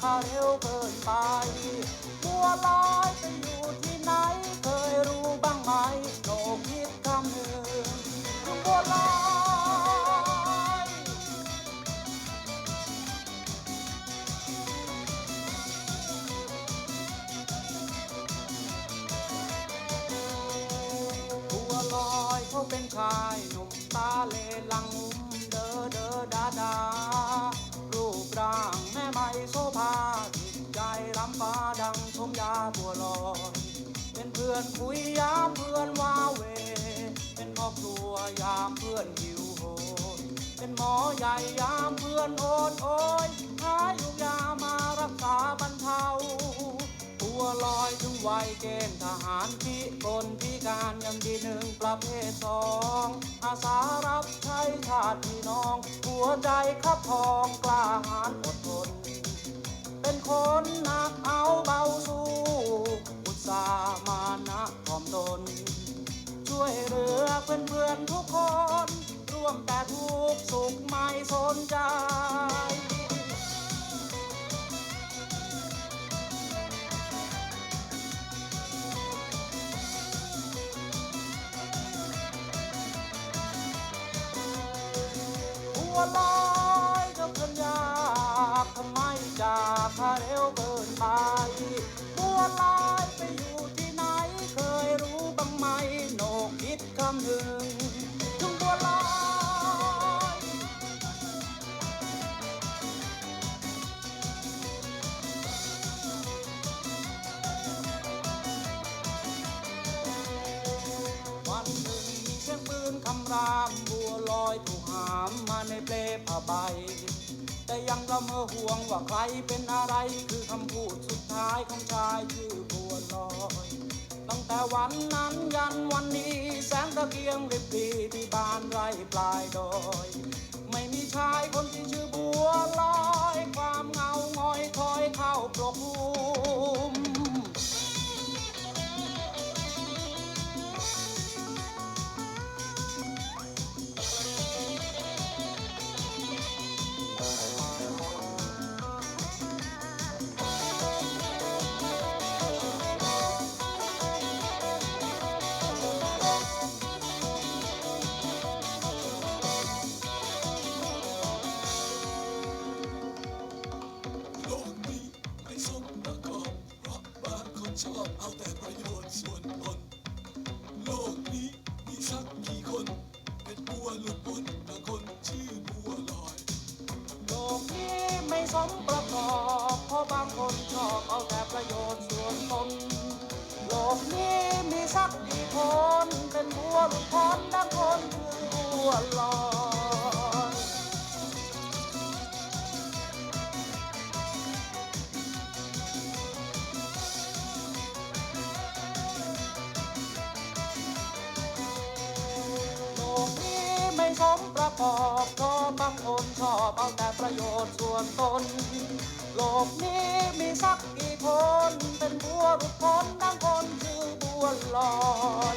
ข้าเร็วเกินไปบัวลอยไปอยู่ที่ไหน เคยรู้บ้างไหมโนคิดคำหนึ่งบัวลอยบัวลอยเขาเป็นชายหนุ่มตาเลลังมุมเดอเดอดาดา พื่อนคุยยามเพื่อนวาเว เป็นครอบครัวยามเพื่อนหิวโหยเป็นหมอใหญ่ยามเพื่อนโอดโอยหายู่ยามารักษาบรรเทาตัวลอยถึงวัยเกณฑ์ทหารพิกลพิการยังดีหนึ่งประเภทสองอาสารับใช้ชาติพี่น้อง หัวใจขับทองกล้าหาญอดทน เป็นคนหนักอา เพื่อนๆทุกคน ร่วมแต่ทุกสุขไม่สนใจบัวลอยเจ้าเพื่อนยากทำไมจากข้าเร็วเกินไปบัวลอยไปอยู่ ผ้าใบ แต่ยังละเมอห่วงว่าใครเป็นอะไรคือคำพูดสุดท้ายของชายชื่อบัวลอยตั้งแต่วันนั้นยันวันนี้แสงตะเกียงริบดีที่บ้านไร่ปลายดอย ไม่มีชายคนที่ชื่อบัวลอย ความเงางอยคอยเข้าปลก แต่ประโยชน์ส่วนตน โลกนี้มีสักกี่คน เป็นบัวหลุดพ้นบางคนชื่อบัวลอย โลกนี้ไม่สมประกอบเพราะบางคนชอบเอาแต่ประโยชน์ส่วนตน โลกนี้มีสักกี่คน เป็นบัวหลุดพ้นดังคนคือบัวลอย สมประกอบก็บางคนชอบเอาแต่ประโยชน์ส่วนตน โลกนี้มีสักกี่คน เป็นบัวหลุดพ้นดังคนคือบัวลอย